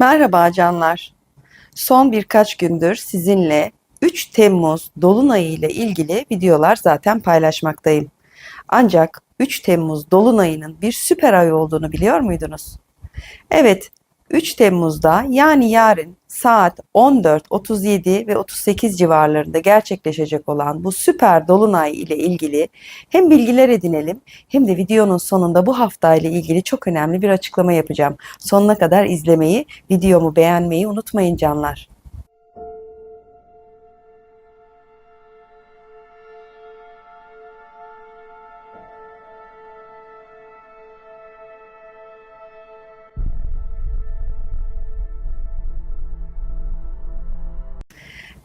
Merhaba canlar. Son birkaç gündür sizinle 3 Temmuz Dolunayı ile ilgili videolar zaten paylaşmaktayım. Ancak 3 Temmuz Dolunayı'nın bir süper ay olduğunu biliyor muydunuz? Evet, 3 Temmuz'da yani yarın saat 14.37 ve 38 civarlarında gerçekleşecek olan bu süper dolunay ile ilgili hem bilgiler edinelim hem de videonun sonunda bu hafta ile ilgili çok önemli bir açıklama yapacağım. Sonuna kadar izlemeyi, videomu beğenmeyi unutmayın canlar.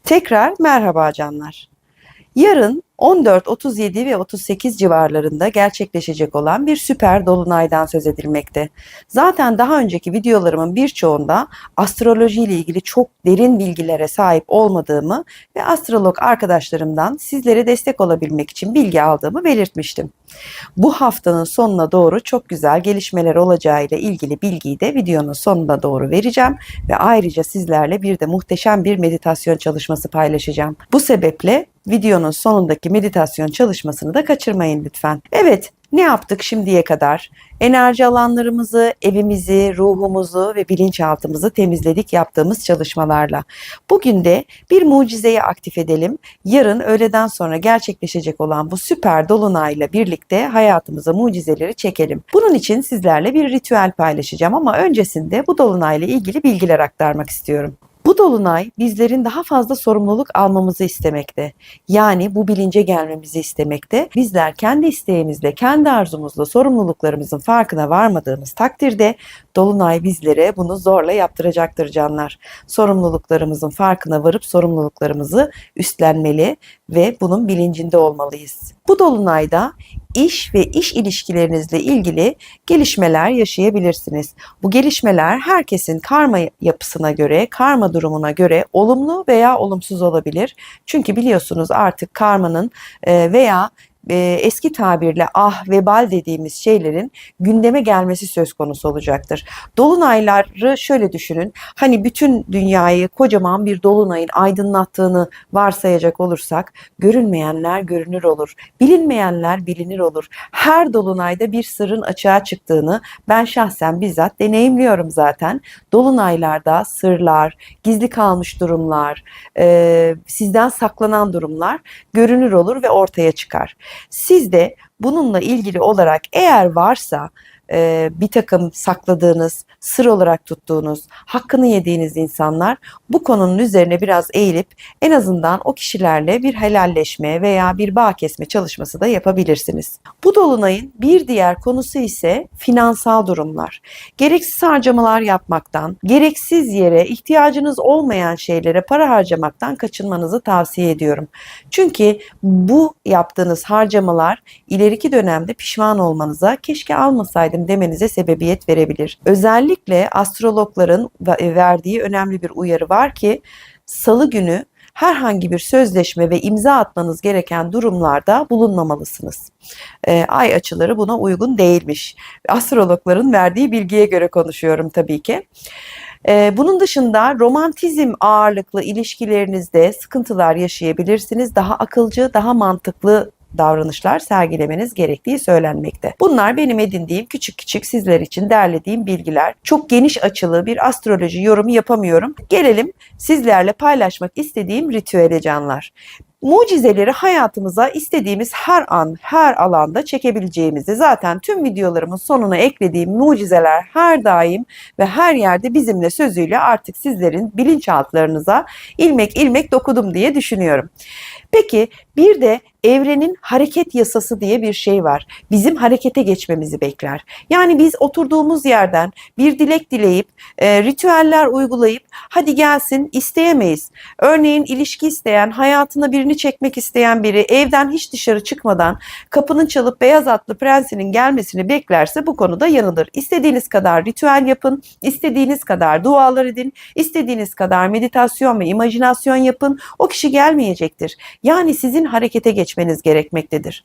Tekrar merhaba canlar. Yarın 14, 37 ve 38 civarlarında gerçekleşecek olan bir süper dolunaydan söz edilmekte. Zaten daha önceki videolarımın birçoğunda astroloji ile ilgili çok derin bilgilere sahip olmadığımı ve astrolog arkadaşlarımdan sizlere destek olabilmek için bilgi aldığımı belirtmiştim. Bu haftanın sonuna doğru çok güzel gelişmeler olacağıyla ilgili bilgiyi de videonun sonuna doğru vereceğim ve ayrıca sizlerle bir de muhteşem bir meditasyon çalışması paylaşacağım. Bu sebeple videonun sonundaki meditasyon çalışmasını da kaçırmayın lütfen. Evet, ne yaptık şimdiye kadar? Enerji alanlarımızı, evimizi, ruhumuzu ve bilinçaltımızı temizledik yaptığımız çalışmalarla. Bugün de bir mucizeyi aktif edelim. Yarın öğleden sonra gerçekleşecek olan bu süper dolunayla birlikte hayatımıza mucizeleri çekelim. Bunun için sizlerle bir ritüel paylaşacağım ama öncesinde bu dolunayla ilgili bilgiler aktarmak istiyorum. Bu dolunay bizlerin daha fazla sorumluluk almamızı istemekte. Yani bu bilince gelmemizi istemekte. Bizler kendi isteğimizle, kendi arzumuzla sorumluluklarımızın farkına varmadığımız takdirde dolunay bizlere bunu zorla yaptıracaktır canlar. Sorumluluklarımızın farkına varıp sorumluluklarımızı üstlenmeli ve bunun bilincinde olmalıyız. Bu dolunayda iş ve iş ilişkilerinizle ilgili gelişmeler yaşayabilirsiniz. Bu gelişmeler herkesin karma yapısına göre, karma durumuna göre olumlu veya olumsuz olabilir. Çünkü biliyorsunuz artık karmanın e, veya e, eski tabirle ah vebal dediğimiz şeylerin gündeme gelmesi söz konusu olacaktır. Dolunayları şöyle düşünün. Hani bütün dünyayı kocaman bir dolunayın aydınlattığını varsayacak olursak görünmeyenler görünür olur. Bilinmeyenler bilinir olur. Her dolunayda bir sırrın açığa çıktığını ben şahsen bizzat deneyimliyorum zaten. Dolunaylarda sırlar, gizli kalmış durumlar, e, sizden saklanan durumlar görünür olur ve ortaya çıkar. Siz de bununla ilgili olarak eğer varsa e, bir takım sakladığınız, sır olarak tuttuğunuz, hakkını yediğiniz insanlar bu konunun üzerine biraz eğilip en azından o kişilerle bir helalleşme veya bir bağ kesme çalışması da yapabilirsiniz. Bu dolunayın bir diğer konusu ise finansal durumlar. Gereksiz harcamalar yapmaktan, gereksiz yere ihtiyacınız olmayan şeylere para harcamaktan kaçınmanızı tavsiye ediyorum. Çünkü bu yaptığınız harcamalar ileriki dönemde pişman olmanıza keşke almasaydım demenize sebebiyet verebilir. Özellikle astrologların verdiği önemli bir uyarı var ki salı günü herhangi bir sözleşme ve imza atmanız gereken durumlarda bulunmamalısınız. E, ay açıları buna uygun değilmiş. Astrologların verdiği bilgiye göre konuşuyorum tabii ki. Ee, bunun dışında romantizm ağırlıklı ilişkilerinizde sıkıntılar yaşayabilirsiniz. Daha akılcı, daha mantıklı davranışlar sergilemeniz gerektiği söylenmekte. Bunlar benim edindiğim küçük küçük sizler için derlediğim bilgiler. Çok geniş açılı bir astroloji yorumu yapamıyorum. Gelelim sizlerle paylaşmak istediğim ritüele canlar mucizeleri hayatımıza istediğimiz her an, her alanda çekebileceğimizi zaten tüm videolarımın sonuna eklediğim mucizeler her daim ve her yerde bizimle sözüyle artık sizlerin bilinçaltlarınıza ilmek ilmek dokudum diye düşünüyorum. Peki bir de evrenin hareket yasası diye bir şey var. Bizim harekete geçmemizi bekler. Yani biz oturduğumuz yerden bir dilek dileyip, e, ritüeller uygulayıp hadi gelsin isteyemeyiz. Örneğin ilişki isteyen, hayatına birini çekmek isteyen biri evden hiç dışarı çıkmadan kapının çalıp beyaz atlı prensinin gelmesini beklerse bu konuda yanılır. İstediğiniz kadar ritüel yapın, istediğiniz kadar dualar edin, istediğiniz kadar meditasyon ve imajinasyon yapın. O kişi gelmeyecektir. Yani sizin harekete geçmeniz gerekmektedir.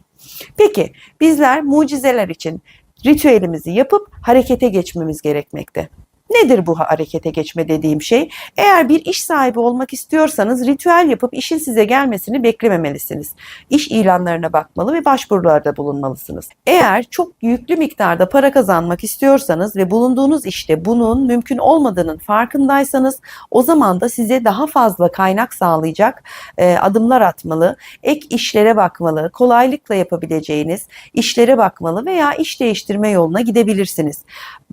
Peki bizler mucizeler için ritüelimizi yapıp harekete geçmemiz gerekmekte. Ne Nedir bu harekete geçme dediğim şey? Eğer bir iş sahibi olmak istiyorsanız ritüel yapıp işin size gelmesini beklememelisiniz. İş ilanlarına bakmalı ve başvurularda bulunmalısınız. Eğer çok yüklü miktarda para kazanmak istiyorsanız ve bulunduğunuz işte bunun mümkün olmadığının farkındaysanız o zaman da size daha fazla kaynak sağlayacak e, adımlar atmalı, ek işlere bakmalı, kolaylıkla yapabileceğiniz işlere bakmalı veya iş değiştirme yoluna gidebilirsiniz.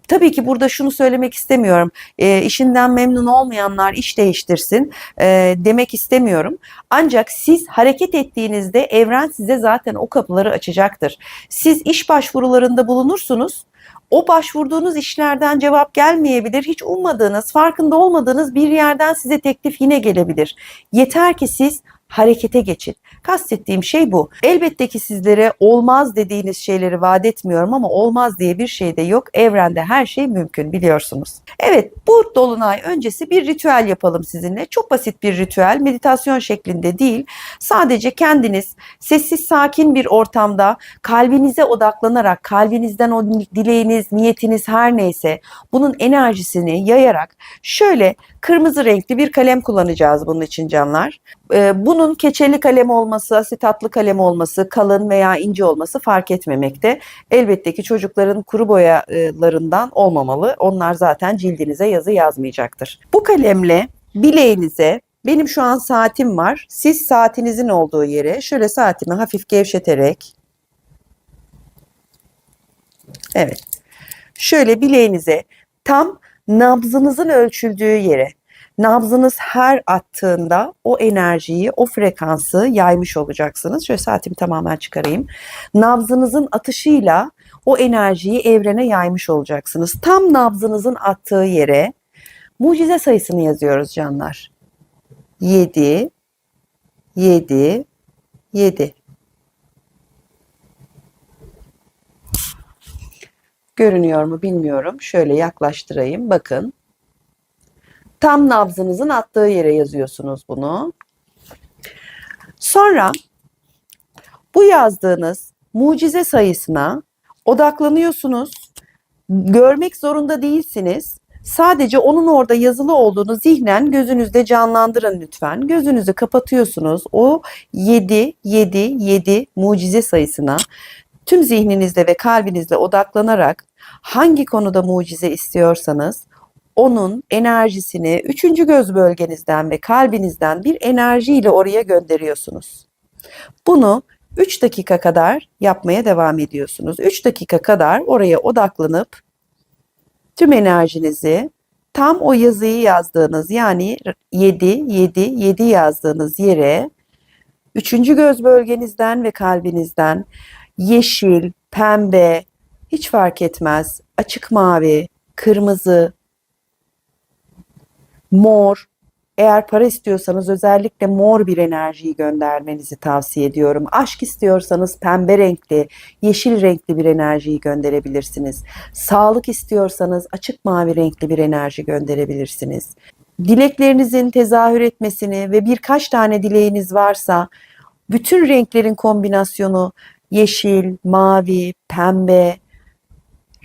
Tabii ki burada şunu söylemek istemiyorum. E, işinden memnun olmayanlar iş değiştirsin e, demek istemiyorum. Ancak siz hareket ettiğinizde evren size zaten o kapıları açacaktır. Siz iş başvurularında bulunursunuz. O başvurduğunuz işlerden cevap gelmeyebilir. Hiç ummadığınız, farkında olmadığınız bir yerden size teklif yine gelebilir. Yeter ki siz harekete geçin. Kastettiğim şey bu. Elbette ki sizlere olmaz dediğiniz şeyleri vaat etmiyorum ama olmaz diye bir şey de yok. Evrende her şey mümkün biliyorsunuz. Evet bu dolunay öncesi bir ritüel yapalım sizinle. Çok basit bir ritüel. Meditasyon şeklinde değil. Sadece kendiniz sessiz sakin bir ortamda kalbinize odaklanarak kalbinizden o dileğiniz, niyetiniz her neyse bunun enerjisini yayarak şöyle kırmızı renkli bir kalem kullanacağız bunun için canlar. Ee, bunun keçeli kalem olması, asitatlı kalem olması, kalın veya ince olması fark etmemekte. Elbette ki çocukların kuru boyalarından olmamalı. Onlar zaten cildinize yazı yazmayacaktır. Bu kalemle bileğinize benim şu an saatim var. Siz saatinizin olduğu yere şöyle saatimi hafif gevşeterek Evet. Şöyle bileğinize tam nabzınızın ölçüldüğü yere nabzınız her attığında o enerjiyi, o frekansı yaymış olacaksınız. Şöyle saatimi tamamen çıkarayım. Nabzınızın atışıyla o enerjiyi evrene yaymış olacaksınız. Tam nabzınızın attığı yere mucize sayısını yazıyoruz canlar. 7 7 7 Görünüyor mu bilmiyorum. Şöyle yaklaştırayım. Bakın. Tam nabzınızın attığı yere yazıyorsunuz bunu. Sonra bu yazdığınız mucize sayısına odaklanıyorsunuz. Görmek zorunda değilsiniz. Sadece onun orada yazılı olduğunu zihnen gözünüzde canlandırın lütfen. Gözünüzü kapatıyorsunuz. O 7 7 7 mucize sayısına tüm zihninizle ve kalbinizle odaklanarak hangi konuda mucize istiyorsanız onun enerjisini üçüncü göz bölgenizden ve kalbinizden bir enerjiyle oraya gönderiyorsunuz. Bunu 3 dakika kadar yapmaya devam ediyorsunuz. 3 dakika kadar oraya odaklanıp tüm enerjinizi tam o yazıyı yazdığınız yani 7 7 7 yazdığınız yere üçüncü göz bölgenizden ve kalbinizden yeşil, pembe, hiç fark etmez, açık mavi, kırmızı, mor, eğer para istiyorsanız özellikle mor bir enerjiyi göndermenizi tavsiye ediyorum. Aşk istiyorsanız pembe renkli, yeşil renkli bir enerjiyi gönderebilirsiniz. Sağlık istiyorsanız açık mavi renkli bir enerji gönderebilirsiniz. Dileklerinizin tezahür etmesini ve birkaç tane dileğiniz varsa bütün renklerin kombinasyonu yeşil, mavi, pembe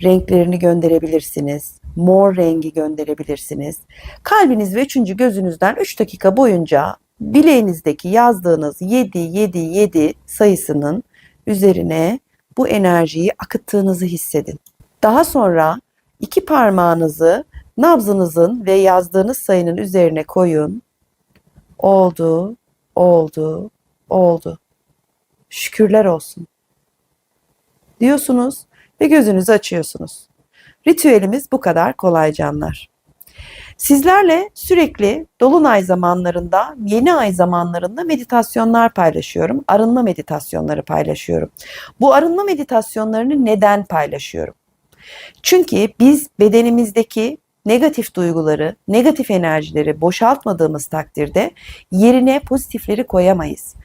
renklerini gönderebilirsiniz. Mor rengi gönderebilirsiniz. Kalbiniz ve üçüncü gözünüzden 3 dakika boyunca bileğinizdeki yazdığınız 7 7 7 sayısının üzerine bu enerjiyi akıttığınızı hissedin. Daha sonra iki parmağınızı nabzınızın ve yazdığınız sayının üzerine koyun. Oldu, oldu, oldu. Şükürler olsun diyorsunuz ve gözünüzü açıyorsunuz. Ritüelimiz bu kadar kolay canlar. Sizlerle sürekli dolunay zamanlarında, yeni ay zamanlarında meditasyonlar paylaşıyorum. Arınma meditasyonları paylaşıyorum. Bu arınma meditasyonlarını neden paylaşıyorum? Çünkü biz bedenimizdeki negatif duyguları, negatif enerjileri boşaltmadığımız takdirde yerine pozitifleri koyamayız.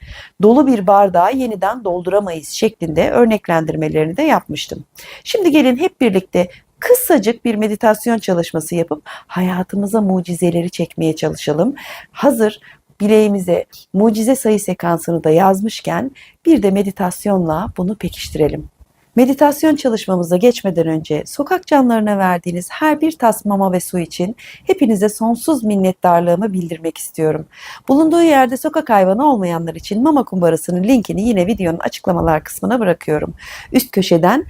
Dolu bir bardağı yeniden dolduramayız şeklinde örneklendirmelerini de yapmıştım. Şimdi gelin hep birlikte kısacık bir meditasyon çalışması yapıp hayatımıza mucizeleri çekmeye çalışalım. Hazır bileğimize mucize sayı sekansını da yazmışken bir de meditasyonla bunu pekiştirelim. Meditasyon çalışmamıza geçmeden önce sokak canlarına verdiğiniz her bir tas mama ve su için hepinize sonsuz minnettarlığımı bildirmek istiyorum. Bulunduğu yerde sokak hayvanı olmayanlar için mama kumbarasının linkini yine videonun açıklamalar kısmına bırakıyorum. Üst köşeden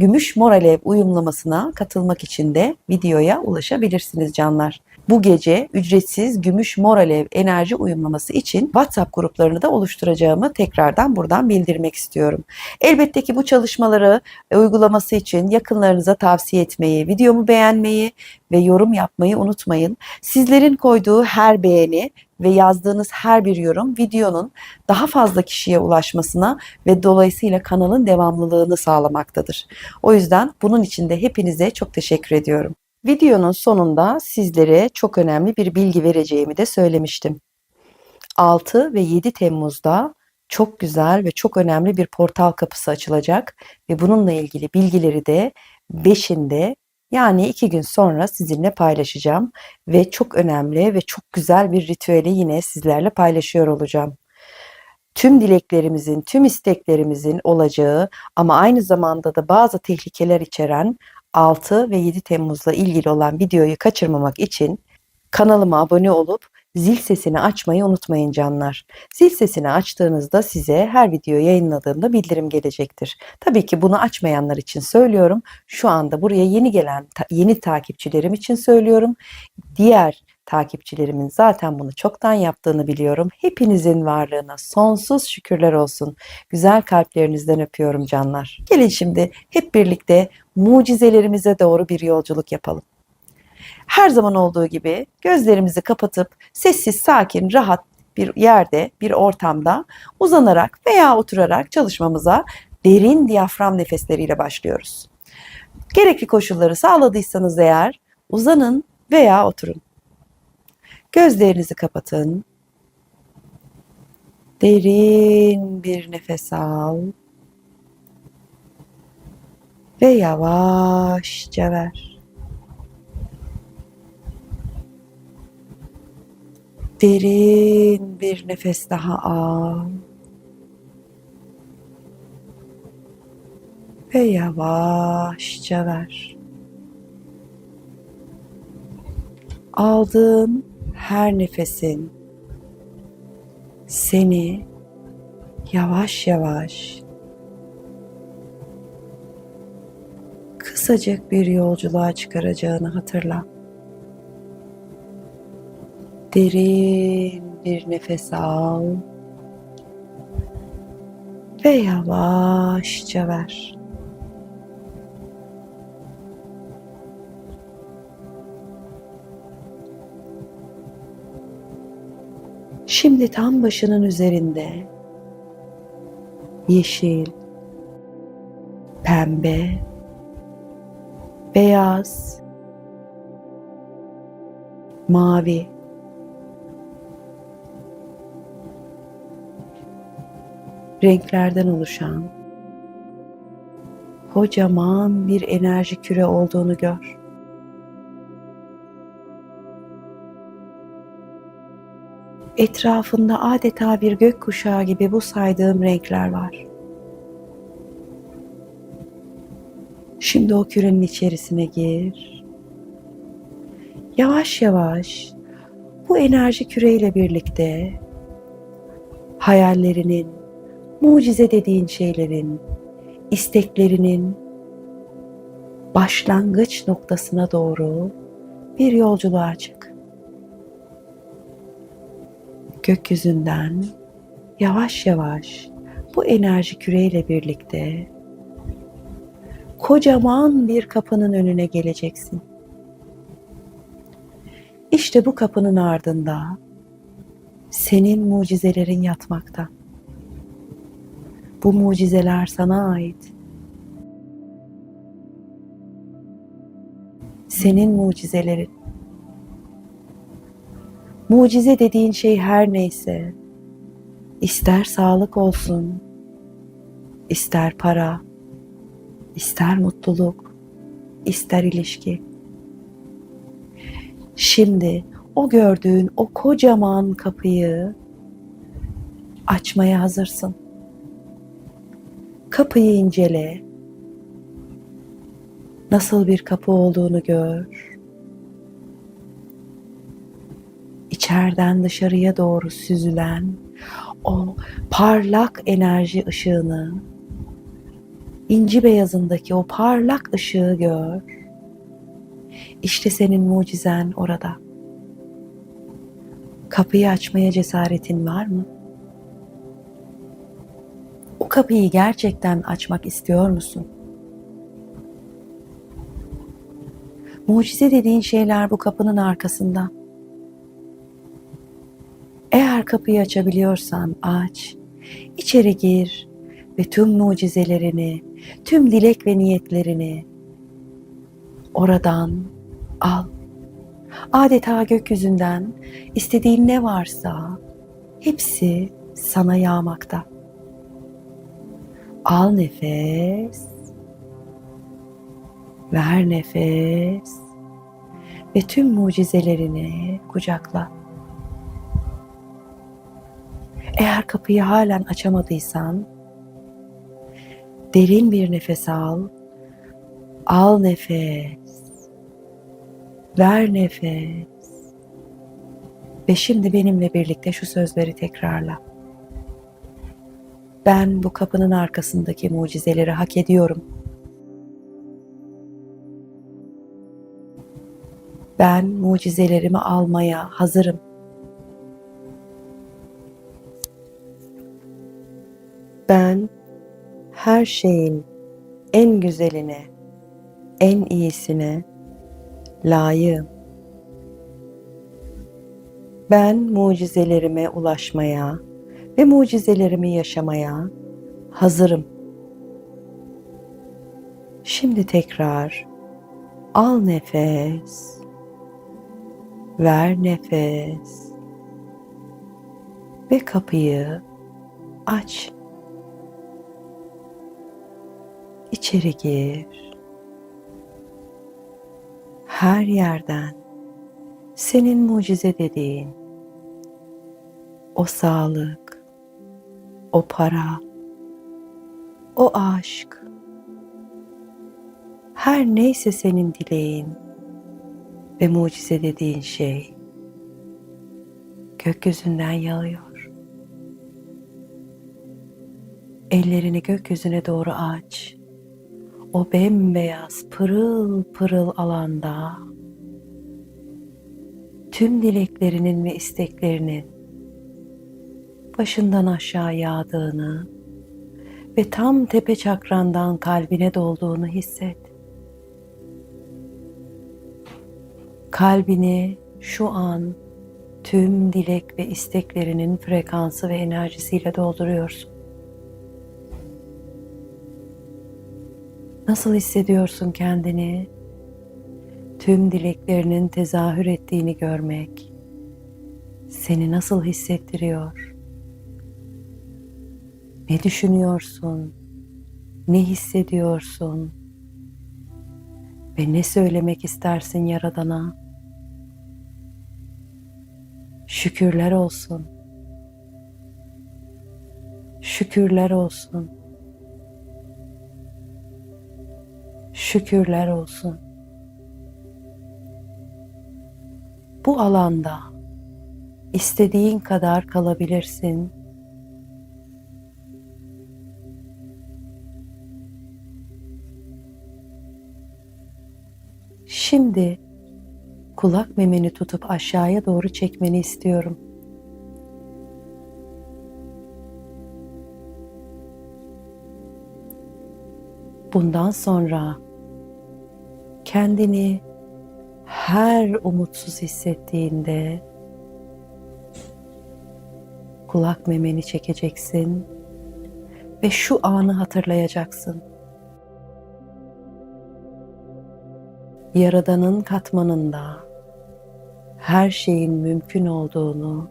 gümüş mor alev uyumlamasına katılmak için de videoya ulaşabilirsiniz canlar. Bu gece ücretsiz gümüş mor alev enerji uyumlaması için WhatsApp gruplarını da oluşturacağımı tekrardan buradan bildirmek istiyorum. Elbette ki bu çalışmaları e, uygulaması için yakınlarınıza tavsiye etmeyi, videomu beğenmeyi ve yorum yapmayı unutmayın. Sizlerin koyduğu her beğeni ve yazdığınız her bir yorum videonun daha fazla kişiye ulaşmasına ve dolayısıyla kanalın devamlılığını sağlamaktadır. O yüzden bunun için de hepinize çok teşekkür ediyorum. Videonun sonunda sizlere çok önemli bir bilgi vereceğimi de söylemiştim. 6 ve 7 Temmuz'da çok güzel ve çok önemli bir portal kapısı açılacak ve bununla ilgili bilgileri de 5'inde yani iki gün sonra sizinle paylaşacağım ve çok önemli ve çok güzel bir ritüeli yine sizlerle paylaşıyor olacağım. Tüm dileklerimizin, tüm isteklerimizin olacağı ama aynı zamanda da bazı tehlikeler içeren 6 ve 7 Temmuz'la ilgili olan videoyu kaçırmamak için kanalıma abone olup zil sesini açmayı unutmayın canlar. Zil sesini açtığınızda size her video yayınladığımda bildirim gelecektir. Tabii ki bunu açmayanlar için söylüyorum. Şu anda buraya yeni gelen yeni takipçilerim için söylüyorum. Diğer takipçilerimin zaten bunu çoktan yaptığını biliyorum. Hepinizin varlığına sonsuz şükürler olsun. Güzel kalplerinizden öpüyorum canlar. Gelin şimdi hep birlikte mucizelerimize doğru bir yolculuk yapalım. Her zaman olduğu gibi gözlerimizi kapatıp sessiz, sakin, rahat bir yerde, bir ortamda uzanarak veya oturarak çalışmamıza derin diyafram nefesleriyle başlıyoruz. Gerekli koşulları sağladıysanız eğer uzanın veya oturun. Gözlerinizi kapatın. Derin bir nefes al. Ve yavaşça ver. Derin bir nefes daha al. Ve yavaşça ver. Aldığın her nefesin seni yavaş yavaş kısacık bir yolculuğa çıkaracağını hatırla. Derin bir nefes al ve yavaşça ver. Şimdi tam başının üzerinde yeşil, pembe, beyaz, mavi, renklerden oluşan kocaman bir enerji küre olduğunu gör. Etrafında adeta bir gökkuşağı gibi bu saydığım renkler var. Şimdi o kürenin içerisine gir. Yavaş yavaş bu enerji küreyle birlikte hayallerinin, mucize dediğin şeylerin, isteklerinin başlangıç noktasına doğru bir yolculuğa çık. Gökyüzünden yavaş yavaş bu enerji küreyle birlikte kocaman bir kapının önüne geleceksin. İşte bu kapının ardında senin mucizelerin yatmakta. Bu mucizeler sana ait. Senin mucizelerin. Mucize dediğin şey her neyse, ister sağlık olsun, ister para, ister mutluluk, ister ilişki. Şimdi o gördüğün o kocaman kapıyı açmaya hazırsın. Kapıyı incele Nasıl bir kapı olduğunu gör. İçeriden dışarıya doğru süzülen o parlak enerji ışığını, inci beyazındaki o parlak ışığı gör. İşte senin mucizen orada. Kapıyı açmaya cesaretin var mı? O kapıyı gerçekten açmak istiyor musun? Mucize dediğin şeyler bu kapının arkasında. Eğer kapıyı açabiliyorsan aç, içeri gir ve tüm mucizelerini, tüm dilek ve niyetlerini oradan al. Adeta gökyüzünden istediğin ne varsa hepsi sana yağmakta. Al nefes. Ver nefes. Ve tüm mucizelerini kucakla. Eğer kapıyı halen açamadıysan derin bir nefes al. Al nefes. Ver nefes. Ve şimdi benimle birlikte şu sözleri tekrarla. Ben bu kapının arkasındaki mucizeleri hak ediyorum. Ben mucizelerimi almaya hazırım. Her şeyin en güzeline, en iyisine layığım. Ben mucizelerime ulaşmaya ve mucizelerimi yaşamaya hazırım. Şimdi tekrar al nefes. Ver nefes. Ve kapıyı aç. İçeri gir. Her yerden senin mucize dediğin o sağlık, o para, o aşk, her neyse senin dileğin ve mucize dediğin şey gökyüzünden yağıyor. Ellerini gökyüzüne doğru aç. O bembeyaz pırıl pırıl alanda tüm dileklerinin ve isteklerinin başından aşağı yağdığını ve tam tepe çakrandan kalbine dolduğunu hisset. Kalbini şu an tüm dilek ve isteklerinin frekansı ve enerjisiyle dolduruyorsun. Nasıl hissediyorsun kendini? Tüm dileklerinin tezahür ettiğini görmek seni nasıl hissettiriyor? Ne düşünüyorsun? Ne hissediyorsun? Ve ne söylemek istersin Yaradan'a? Şükürler olsun. Şükürler olsun. Şükürler olsun. Bu alanda istediğin kadar kalabilirsin. Şimdi kulak memeni tutup aşağıya doğru çekmeni istiyorum. Bundan sonra kendini her umutsuz hissettiğinde kulak memeni çekeceksin ve şu anı hatırlayacaksın. Yaradan'ın katmanında her şeyin mümkün olduğunu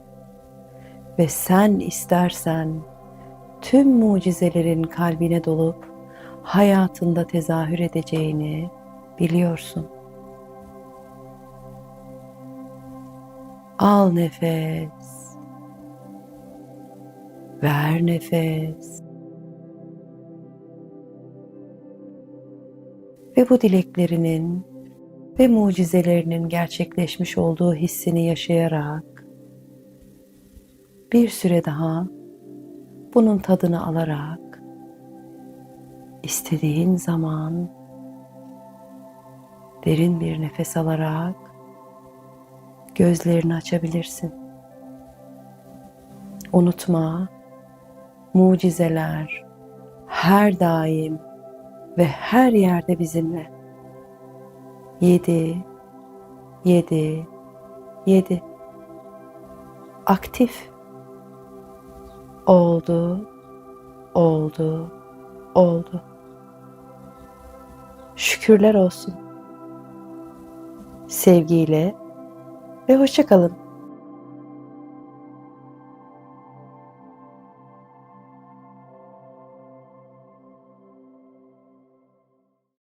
ve sen istersen tüm mucizelerin kalbine dolup hayatında tezahür edeceğini biliyorsun. Al nefes. Ver nefes. ve bu dileklerinin ve mucizelerinin gerçekleşmiş olduğu hissini yaşayarak bir süre daha bunun tadını alarak istediğin zaman derin bir nefes alarak gözlerini açabilirsin. Unutma, mucizeler her daim ve her yerde bizimle. Yedi, yedi, yedi. Aktif. Oldu, oldu, oldu. Şükürler olsun. Sevgiyle ve hoşça kalın.